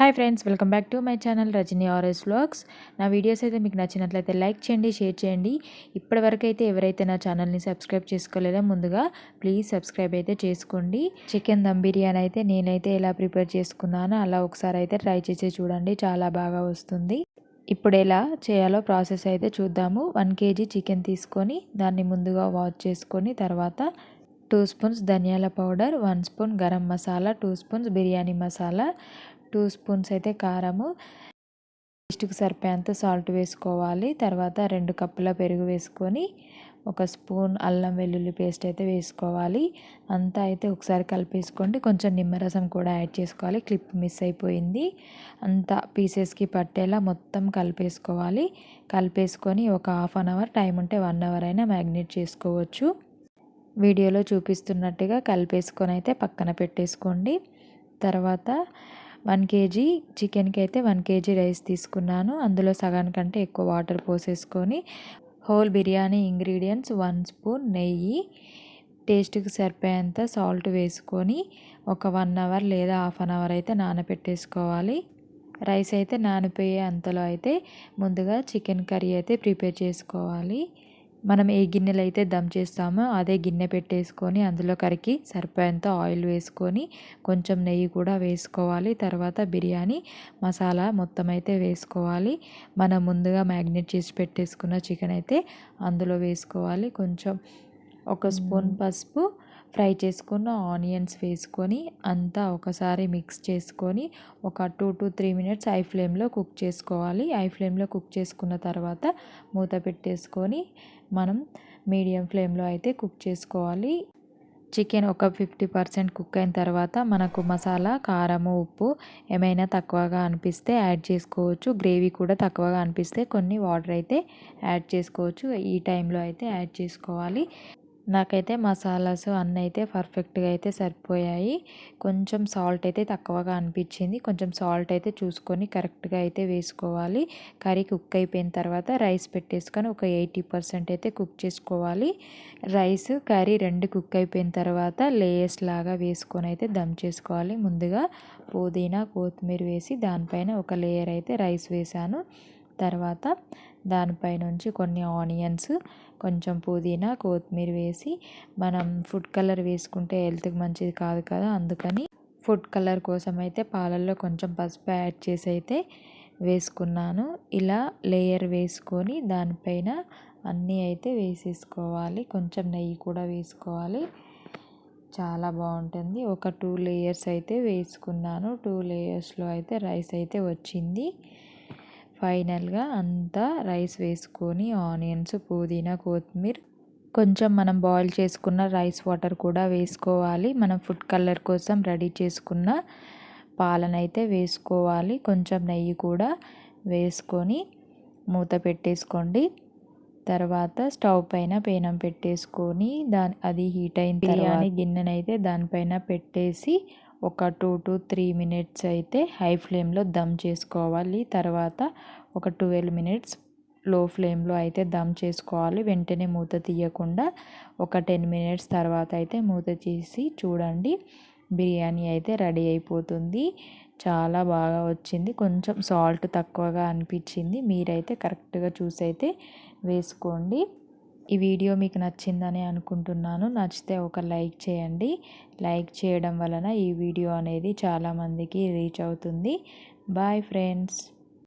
Hi friends welcome back to my channel Rajini RS vlogs. నా videos అయితే మీకు నచ్చినట్లయితే లైక్ చేయండి షేర్ చేయండి. ఇప్పటివరకు అయితే ఎవరైతే నా ఛానల్ని సబ్స్క్రైబ్ చేసుకోలేదో ముందుగా ప్లీజ్ సబ్స్క్రైబ్ అయితే చేసుకోండి. చికెన్ దమ్ బిర్యానీ అయితే నేనైతే ఎలా ప్రిపేర్ చేసుకున్నానో అలా ఒకసారి అయితే ట్రై చేసి చూడండి చాలా బాగా వస్తుంది. ఇప్పుడు ఎలా చేయాలో ప్రాసెస్ అయితే చూద్దాము. వన్ కేజీ చికెన్ తీసుకొని దాన్ని ముందుగా వాష్ చేసుకొని తర్వాత టూ స్పూన్స్ ధనియాల powder one spoon garam masala two spoons biryani masala two spoons అయితే కారము. టేస్ట్కి సరిపోయేంత సాల్ట్ వేసుకోవాలి. తర్వాత రెండు కప్పుల పెరుగు వేసుకొని ఒక స్పూన్ అల్లం వెల్లుల్లి పేస్ట్ అయితే వేసుకోవాలి. అంతా అయితే ఒకసారి కలిపేసుకోండి. కొంచెం నిమ్మరసం కూడా యాడ్ చేసుకోవాలి. క్లిప్ మిస్ అయిపోయింది. అంతా పీసెస్కి పట్టేలా మొత్తం కలిపేసుకోవాలి. కలిపేసుకొని ఒక హాఫ్ అన్ అవర్ టైం ఉంటే వన్ అవర్ అయినా మ్యాగ్నేట్ చేసుకోవచ్చు. వీడియోలో చూపిస్తున్నట్టుగా కలిపేసుకొని అయితే పక్కన పెట్టేసుకోండి. తర్వాత వన్ కేజీ చికెన్కి అయితే వన్ కేజీ రైస్ తీసుకున్నాను. అందులో సగానికంటే ఎక్కువ water పోసేసుకొని whole biryani ingredients one spoon నెయ్యి టేస్ట్కి సరిపోయేంత సాల్ట్ వేసుకొని ఒక వన్ అవర్ లేదా హాఫ్ అన్ అవర్ అయితే నానబెట్టేసుకోవాలి రైస్ అయితే నానిపోయే అంతలో అయితే ముందుగా చికెన్ కర్రీ అయితే ప్రిపేర్ చేసుకోవాలి. మనం ఏ గిన్నెలు అయితే దమ్ చేస్తామో అదే గిన్నె పెట్టేసుకొని అందులో కరికి సరిపోయేంత ఆయిల్ వేసుకొని కొంచెం నెయ్యి కూడా వేసుకోవాలి. తర్వాత బిర్యానీ మసాలా మొత్తం అయితే వేసుకోవాలి. మనం ముందుగా మ్యాగ్నేట్ చేసి పెట్టేసుకున్న చికెన్ అయితే అందులో వేసుకోవాలి. కొంచెం ఒక స్పూన్ పసుపు ఫ్రై చేసుకున్న ఆనియన్స్ వేసుకొని అంతా ఒకసారి మిక్స్ చేసుకొని ఒక two to three minutes high ఫ్లేమ్లో కుక్ చేసుకోవాలి. ఐ ఫ్లేమ్లో కుక్ చేసుకున్న తర్వాత మూత పెట్టేసుకొని మనం మీడియం ఫ్లేమ్లో అయితే కుక్ చేసుకోవాలి. చికెన్ ఒక ఫిఫ్టీ పర్సెంట్ కుక్ అయిన తర్వాత మనకు మసాలా కారము ఉప్పు ఏమైనా తక్కువగా అనిపిస్తే యాడ్ చేసుకోవచ్చు. గ్రేవీ కూడా తక్కువగా అనిపిస్తే కొన్ని వాటర్ అయితే యాడ్ చేసుకోవచ్చు. ఈ టైంలో అయితే యాడ్ చేసుకోవాలి. నాకైతే మసాలాస్ అన్నీ అయితే పర్ఫెక్ట్గా అయితే సరిపోయాయి. కొంచెం సాల్ట్ అయితే తక్కువగా అనిపించింది. కొంచెం సాల్ట్ అయితే చూసుకొని కరెక్ట్గా అయితే వేసుకోవాలి. కర్రీ కుక్ అయిపోయిన తర్వాత రైస్ పెట్టేసుకొని ఒక ఎయిటీ పర్సెంట్ అయితే కుక్ చేసుకోవాలి. రైస్ కర్రీ రెండు కుక్ అయిపోయిన తర్వాత లేయర్స్ లాగా వేసుకొని అయితే దమ్ చేసుకోవాలి. ముందుగా పుదీనా కొత్తిమీర వేసి దానిపైన ఒక లేయర్ అయితే రైస్ వేసాను. తర్వాత దానిపై నుంచి కొన్ని ఆనియన్స్ కొంచెం పుదీనా కొత్తిమీర వేసి మనం ఫుడ్ కలర్ వేసుకుంటే హెల్త్కి మంచిది కాదు కదా. అందుకని ఫుడ్ కలర్ కోసం అయితే పాలల్లో కొంచెం పసుపు యాడ్ చేసి అయితే వేసుకున్నాను. ఇలా లేయర్ వేసుకొని దానిపైన అన్నీ అయితే వేసేసుకోవాలి. కొంచెం నెయ్యి కూడా వేసుకోవాలి. చాలా బాగుంటుంది. ఒక టూ లేయర్స్ అయితే వేసుకున్నాను. టూ లేయర్స్లో అయితే రైస్ అయితే వచ్చింది. ఫైనల్గా అంతా రైస్ వేసుకొని ఆనియన్స్ పుదీనా కొత్తిమీర కొంచెం మనం బాయిల్ చేసుకున్న రైస్ వాటర్ కూడా వేసుకోవాలి. మనం ఫుడ్ కలర్ కోసం రెడీ చేసుకున్న పాలనైతే వేసుకోవాలి. కొంచెం నెయ్యి కూడా వేసుకొని మూత పెట్టేసుకోండి. తర్వాత స్టవ్ పైన పేనం పెట్టేసుకొని దాని అది హీట్ అయిన బిర్యానీ గిన్నెనైతే దానిపైన పెట్టేసి ఒక టూ టు త్రీ మినిట్స్ అయితే హై ఫ్లేమ్లో దమ్ చేసుకోవాలి. తర్వాత ఒక ట్వెల్వ్ మినిట్స్లో ఫ్లేమ్లో అయితే దమ్ చేసుకోవాలి. వెంటనే మూత తీయకుండా ఒక టెన్ మినిట్స్ తర్వాత అయితే మూత తీసి చూడండి. బిర్యానీ అయితే రెడీ అయిపోతుంది. చాలా బాగా వచ్చింది. కొంచెం సాల్ట్ తక్కువగా అనిపించింది. మీరైతే కరెక్ట్గా చూసి అయితే వేసుకోండి. ఈ వీడియో మీకు నచ్చిందని అనుకుంటున్నాను. నచ్చితే ఒక లైక్ చేయండి. లైక్ చేయడం వలన ఈ వీడియో అనేది చాలామందికి రీచ్ అవుతుంది. Bye friends.